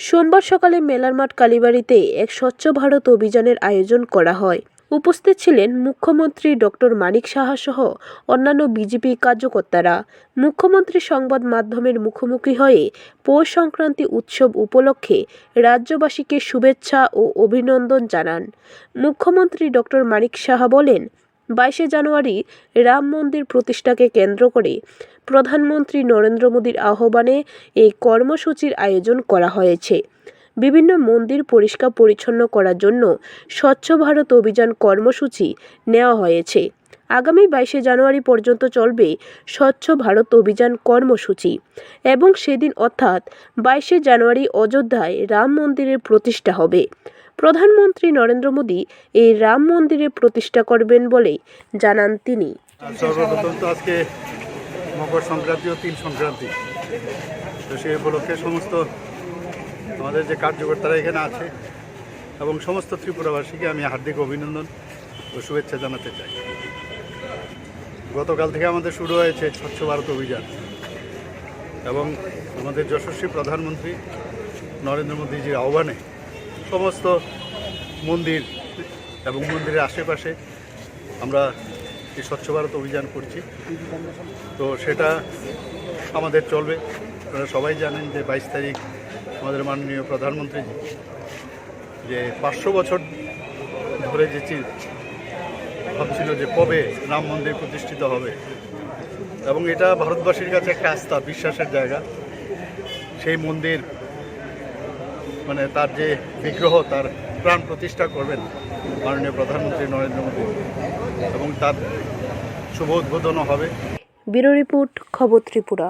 সোমবার সকালে মেলার মাঠ কালীবাড়িতে এক স্বচ্ছ ভারত অভিযানের আয়োজন করা হয়। উপস্থিত ছিলেন মুখ্যমন্ত্রী ডক্টর মানিক সাহা সহ অন্যান্য বিজেপি কার্যকর্তারা। মুখ্যমন্ত্রী সংবাদ মাধ্যমের মুখোমুখি হয়ে পৌষ সংক্রান্তি উৎসব উপলক্ষে রাজ্যবাসীকে শুভেচ্ছা ও অভিনন্দন জানান। মুখ্যমন্ত্রী ডক্টর মানিক সাহা বলেন বাইশে জানুয়ারি রাম মন্দির প্রতিষ্ঠাকে কেন্দ্র করে প্রধানমন্ত্রী নরেন্দ্র মোদীর আহ্বানে এই কর্মসূচির আয়োজন করা হয়েছে। বিভিন্ন মন্দির পরিষ্কার পরিচ্ছন্ন করার জন্য স্বচ্ছ ভারত অভিযান কর্মসূচি নেওয়া হয়েছে। আগামী বাইশে জানুয়ারি পর্যন্ত চলবে স্বচ্ছ ভারত অভিযান কর্মসূচি এবং সেদিন অর্থাৎ বাইশে জানুয়ারি অযোধ্যায় রাম মন্দিরের প্রতিষ্ঠা হবে। প্রধানমন্ত্রী নরেন্দ্র মোদী এই রাম মন্দিরে প্রতিষ্ঠা করবেন বলে জানান তিনি। সর্বপ্রথম তো আজকে মকর সংক্রান্তি ও তিল সংক্রান্তি। তো সেই উপলক্ষে সমস্ত আমাদের যে কার্যকর্তারা এখানে আছে এবং সমস্ত ত্রিপুরাবাসীকে আমি হার্দিক অভিনন্দন ও শুভেচ্ছা জানাতে চাই। গতকাল থেকে আমাদের শুরু হয়েছে স্বচ্ছ ভারত অভিযান এবং আমাদের যশস্বী প্রধানমন্ত্রী নরেন্দ্র মোদীজির আহ্বানে সমস্ত মন্দির এবং মন্দিরের আশেপাশে আমরা এই স্বচ্ছ ভারত অভিযান করছি। তো সেটা আমাদের চলবে। আপনারা সবাই জানেন যে বাইশ তারিখ আমাদের মাননীয় প্রধানমন্ত্রী যে পাঁচশো বছর ধরে যে ভাবছিল যে কবে রাম মন্দির প্রতিষ্ঠিত হবে। এবং এটা ভারতবাসীর কাছে একটা আস্থা, বিশ্বাসের জায়গা। সেই মন্দির মানে তার যে বিগ্রহ, তার প্রাণ প্রতিষ্ঠা করবেন মাননীয় প্রধানমন্ত্রী নরেন্দ্র মোদী। এবং তার শুভ উদ্বোধনও হবে। ব্যুরো রিপোর্ট, খবর ত্রিপুরা।